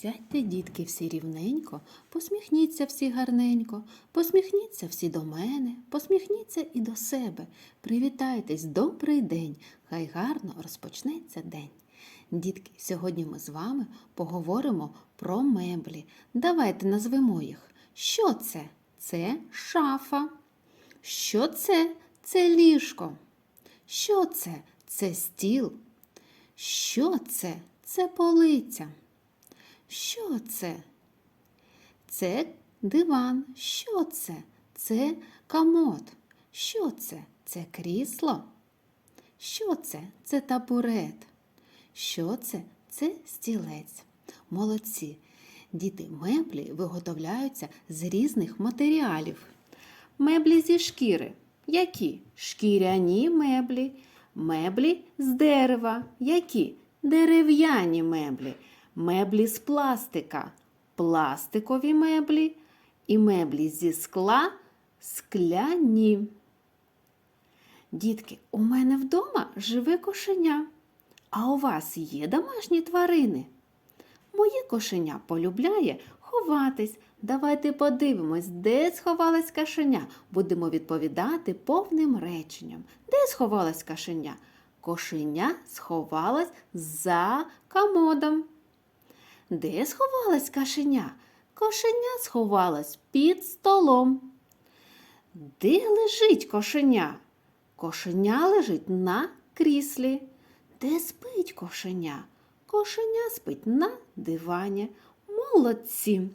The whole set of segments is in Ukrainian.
Сядьте, дітки, всі рівненько, посміхніться всі гарненько, посміхніться всі до мене, посміхніться і до себе. Привітайтесь, добрий день, хай гарно розпочнеться день. Дітки, сьогодні ми з вами поговоримо про меблі. Давайте назвемо їх. Що це? Це шафа. Що це? Це ліжко. Що це? Це стіл. Що це? Це полиця. Що це? Це диван. Що це? Це комод. Що це? Це крісло. Що це? Це табурет. Що це? Це стілець. Молодці. Діти, меблі виготовляються з різних матеріалів. Меблі зі шкіри. Які? Шкіряні меблі. Меблі з дерева. Які? Дерев'яні меблі. Меблі з пластика. Пластикові меблі. І меблі зі скла скляні. Дітки, у мене вдома живе кошеня. А у вас є домашні тварини? Моє кошеня полюбляє ховатись. Давайте подивимось, де сховалась кошеня. Будемо відповідати повним реченням. Де сховалась кошеня? Кошеня сховалась за комодом. Де сховалась кошеня? Кошеня сховалась під столом. Де лежить кошеня? Кошеня лежить на кріслі. Де спить кошеня? Кошеня спить на дивані. Молодці.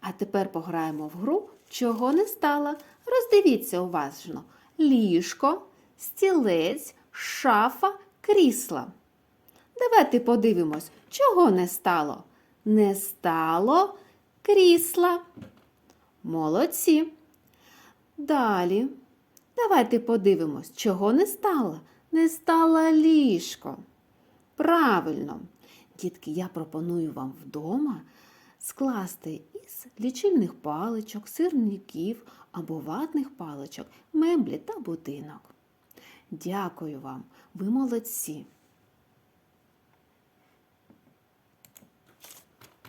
А тепер пограємо в гру, чого не стало. Роздивіться уважно. Ліжко, стілець, шафа, крісла. Давайте подивимось, чого не стало. Не стало крісла. Молодці. Далі. Давайте подивимось, чого не стало. Не стало ліжко. Правильно. Дітки, я пропоную вам вдома скласти із лічильних паличок, сирників або ватних паличок, меблі та будинок. Дякую вам, ви молодці!